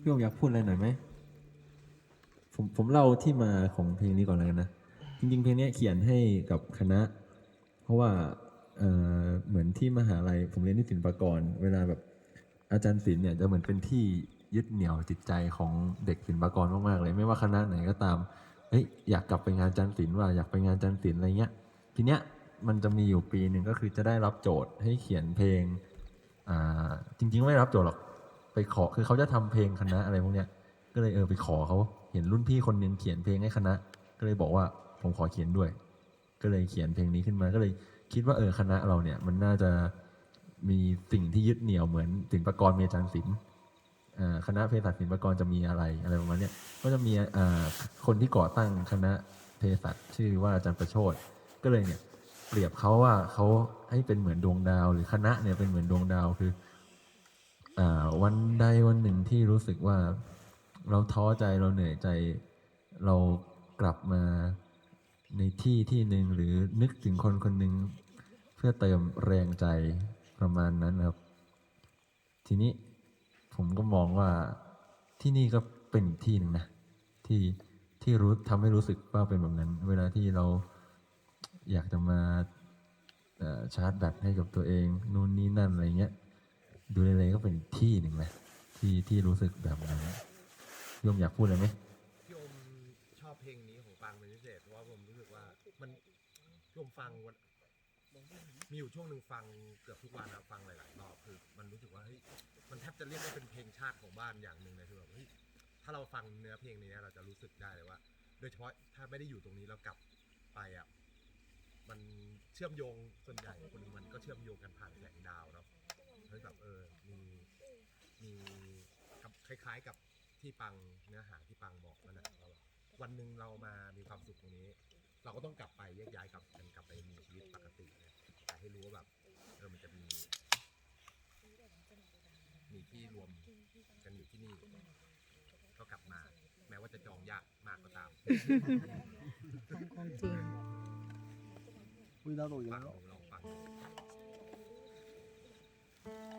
พี่โอมอยากพูดอะไรหน่อยไหมผมผมเล่าที่มาของเพลงนี้ก่อนเลยนะ จริง ๆ เพลงนี้เขียนให้กับคณะ เพราะว่าเอ่อเหมือนที่มหาลัยผมเรียนที่ศิลปากร เวลาแบบอาจารย์ศิลป์เนี่ยจะเหมือนเป็นที่ยึดเหนี่ยวจิตใจของเด็กศิลปากรมากๆเลย ไม่ว่าคณะไหนก็ตามเฮ้ยอยากกลับไปงานอาจารย์ศิลป์ว่าอยากไปงานอาจารย์ศิลป์อะไรเงี้ยทีเนี้ยมันจะมีอยู่ปีหนึ่งก็คือจะได้รับโจทย์ให้เขียนเพลงจริง ๆ ไม่รับโจทย์หรอก ไปขอคือเขาจะทำเพลงคณะอะไรพวกเนี้ย ก็เลยเออไปขอเขาเห็นรุ่นพี่คนนึงเขียนเพลงให้คณะ ก็เลยบอกว่าผมขอเขียนด้วย ก็เลยเขียนเพลงนี้ขึ้นมาก็เลยคิดว่าเออคณะเราเนี่ยมันน่าจะมีสิ่งที่ยึดเหนี่ยวเหมือนศิลปากรมีอาจารย์ศิลป์คณะเภสัชศิลปกรจะมีอะไรอะไรประมาณนี้ก็จะมีคนที่ก่อตั้งคณะเภสัชชื่อว่าอาจารย์ประโชดก็เลยเนี่ยเปรียบเขาว่าเขาให้เป็นเหมือนดวงดาว หรือคณะเนี่ยเป็นเหมือนดวงดาวคือ อ่าวันใดวันหนึ่งที่รู้สึกว่าเราท้อใจเราเหนื่อยใจ เรากลับมาในที่ที่หนึ่งหรือนึกถึงคนคนหนึ่งเพื่อเติมแรงใจประมาณนั้นครับ ทีนี้ผมก็มองว่าที่นี่ก็เป็นที่หนึ่งนะที่ที่รู้ทำให้รู้สึกว่าเป็นแบบนั้น เวลาที่เราอยากจะมาชาร์จแบตให้กับตัวเอง นู่นนี่นั่นอะไรเงี้ย ดูเลยๆก็เป็น ที่หนึ่งนะที่ที่รู้สึกแบบนั้นโยมอยากพูดอะไรไหมพี่อมชอบเพลงนี้ของปังเป็นพิเศษเพราะว่าผมรู้สึกว่ามันพี่อมฟังวันมีอยู่ช่วงหนึ่งฟังเกือบทุกวันนะฟังหลายๆรอบคือ มันรู้สึกว่าเฮ้ยมันแทบจะเรียกว่าเป็นเพลงชาติของบ้านอย่างหนึ่งเลยคือแบบเฮ้ยถ้าเราฟังเนื้อเพลงนี้เราจะรู้สึกได้เลยว่า โดยเฉพาะถ้าไม่ได้อยู่ตรงนี้แล้วกลับไปอะมันเชื่อมโยงส่วนใหญ่คนมันก็เชื่อมโยงกันผ่านแสงดาวเนาะเฮ้ยแบบเออมี มีกับคล้าย ๆ กับที่ปังเนื้อหาที่ปังบอกนั่นแหละว่าแบบวันหนึ่งเรามามีความสุขตรงนี้ เราก็ต้องกลับไปแยกย้ายกลับกันกลับไปมีชีวิตปกตินะแต่ให้รู้ว่าแบบเออมันจะมี มีที่รวมกันอยู่ที่นี่ ก็กลับมา แม้ว่าจะจองยากมากก็ตาม ของของจริง 味道都一 ฟัง 样。 ลองฟัง ล่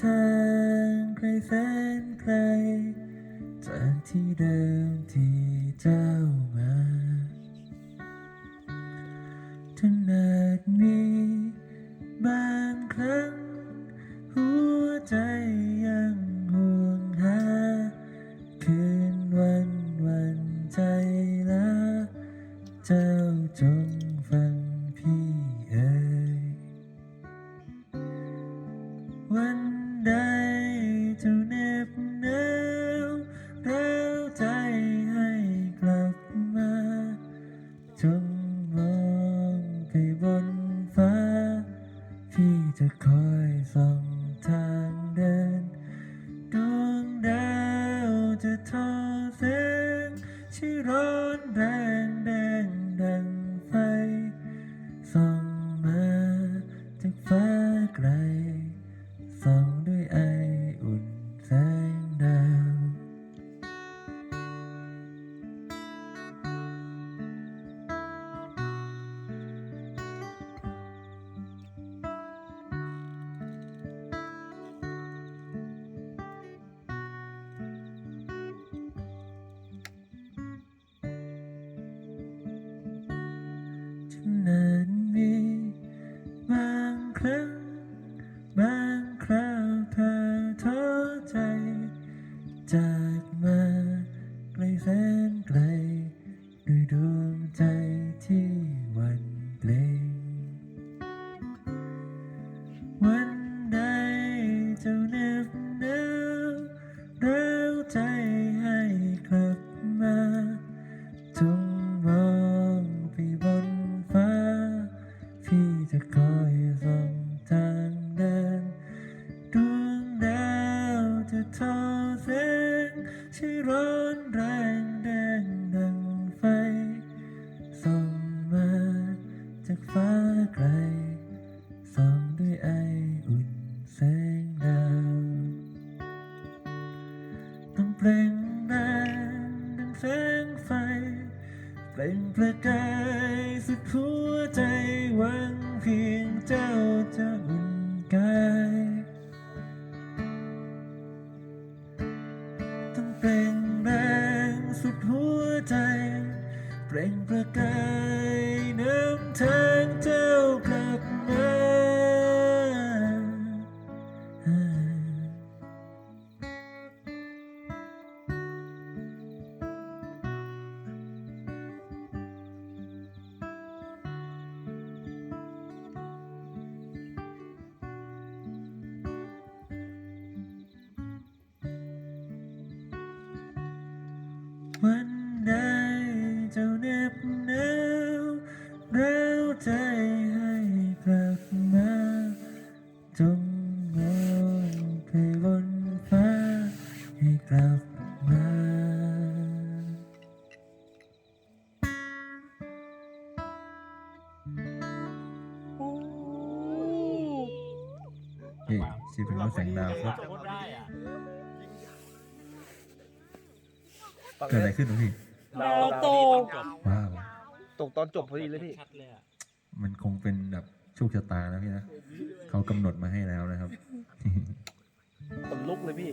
ทางไกลแสนไกล จากที่เดิมที่เจ้ามาถนัดมีบางครั้ง หัวใจยังห่วงหา คืนวันวันใจละ เจ้าจงฟังพี่ จงมองไปบนฟ้า พี่จะคอยส่องทางเดิน ดวงดาวจะทอแสงที่ร้อนแรงา ปล่งแรงดังแสงไฟ เปล่งประกายสุดหัวใจหวังเพียงเจ้าจะอุ่นกายต้องเปล่งแรงสุดหัวใจ เปล่งประกายน้ำทางเจ้ วันใดเจ้าเหน็บหนาวร้าวใจให้กลับมาจงมองไปบนฟ้าให้กลับมาโอ้ เฮ้ยชื่อเพลงว่าแสงดาวครับจะพูดได้อะ ฝั่งเกิดอะไรนี้ขึ้นวะพี่ดาวตก ว้าวตกตอนจบพอดีเลยพี่ ชัดเลยอะมันคงเป็นแบบโชคชะตานะพี่นะเขากำหนดมาให้แล้วนะครับ ขนลุกเลยพี่